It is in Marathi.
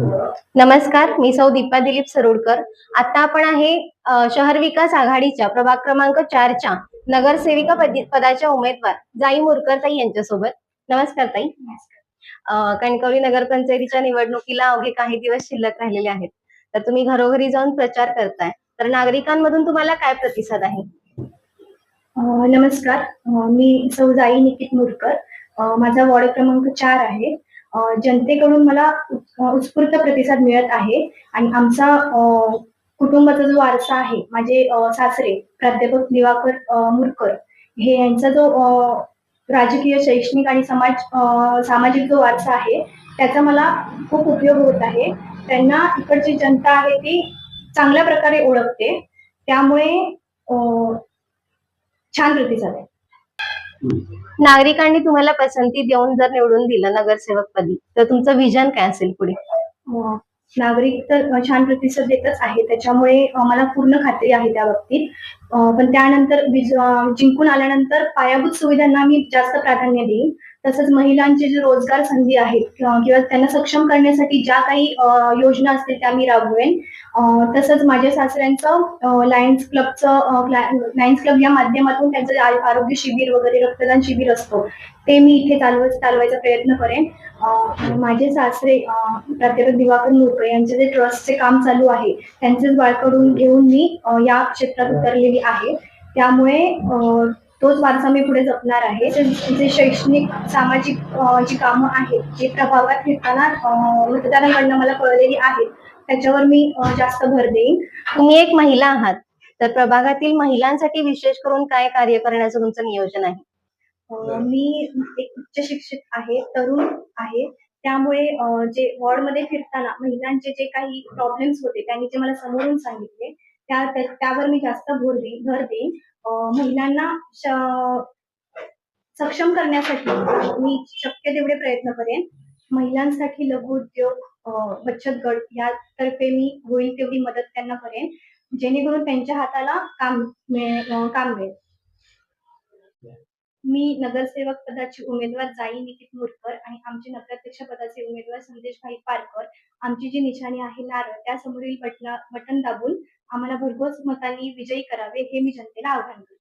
नमस्कार मी सौ दीपा दिलीप सरोडकर. आता आपण आहे शहर विकास आघाडीच्या प्रभाग क्रमांक चारच्या नगरसेविका पदी- पदाच्या उमेदवार जाई मुरकर ताई यांच्यासोबत. नमस्कार ताई. कणकवली नगरपंचायतीच्या निवडणुकीला अवघे काही दिवस शिल्लक राहिलेले आहेत. तर तुम्ही घरोघरी जाऊन प्रचार करताय. तर नागरिकांमधून तुम्हाला काय प्रतिसाद आहे? नमस्कार. मी सौ जाई निकित मुरकर. माझा वॉर्ड क्रमांक चार आहे. जनतेकडून मला उत्स्फूर्त प्रतिसाद मिळत आहे. आणि आमचा कुटुंबाचा जो वारसा आहे माझे सासरे प्राध्यापक दिवाकर मुरकर हे यांचा जो राजकीय शैक्षणिक आणि समाज सामाजिक जो वारसा आहे त्याचा मला खूप उपयोग होत आहे. त्यांना इकडची जनता आहे ती चांगल्या प्रकारे ओळखते. त्यामुळे छान प्रतिसाद आहे. नागरिकांनी तुम्हाला पसंती देऊन जर निवडून दिलं नगरसेवक पदी तर तुमचं विजन काय असेल पुढे? नागरिक तर छान प्रतिसाद देतच आहे. त्याच्यामुळे मला पूर्ण खात्री आहे त्या बाबतीत. पण त्यानंतर जिंकून आल्यानंतर पायाभूत सुविधांना मी जास्त प्राधान्य देईन. तसंच महिलांचे जे रोजगार संधी आहेत किंवा त्यांना सक्षम करण्यासाठी ज्या काही योजना असतील त्या मी राबवेन. तसंच माझ्या सासऱ्यांचं लायन्स क्लबचं लायन्स क्लब या माध्यमातून त्यांचं आरोग्य शिबिर वगैरे रक्तदान शिबिर असतो. ते मी इथे चालव चालवायचा प्रयत्न करेन. माझे सासरे प्राध्यापक दिवाकर मुरकर यांचे जे ट्रस्टचे काम चालू आहे त्यांचेच बाळकडून घेऊन मी या क्षेत्रात उतरलेली आहे. त्यामुळे तोच वारसा मी पुढे जपणार आहे. जे- शैक्षणिक सामाजिक जी कामं आहेत जे प्रभावात फिरताना अ, मतदारांकडनं मला कळलेली आहेत त्याच्यावर मी जास्त भर देईन. तुम्ही एक महिला आहात तर प्रभागातील महिलांसाठी विशेष करून काय कार्य करण्याचं तुमचं नियोजन आहे? मी एक उच्च शिक्षित आहे तरुण आहे. त्यामुळे जे वॉर्डमध्ये फिरताना महिलांचे जे काही प्रॉब्लेम्स होते त्यांनी जे मला समोरून सांगितले त्या त्यावर मी जास्त भर देईन भर देईन. महिलांना सक्षम करण्यासाठी मी शक्य तेवढे प्रयत्न करेन. महिलांसाठी लघु उद्योग बचत गट यातर्फे मी होईल तेवढी मदत त्यांना करेन. जेणेकरून त्यांच्या हाताला काम काम मिळेल. मी नगरसेवक पदाची उमेदवार जाई निकित मुरकर आणि आमचे नगराध्यक्ष पदाचे उमेदवार संदेश भाई पारकर. आमची जी निशाणी आहे नारळ त्यासमोरील बटना बटन दाबून आम्हाला भरघोस मतांनी विजयी करावे हे मी जनतेला आव्हान करते.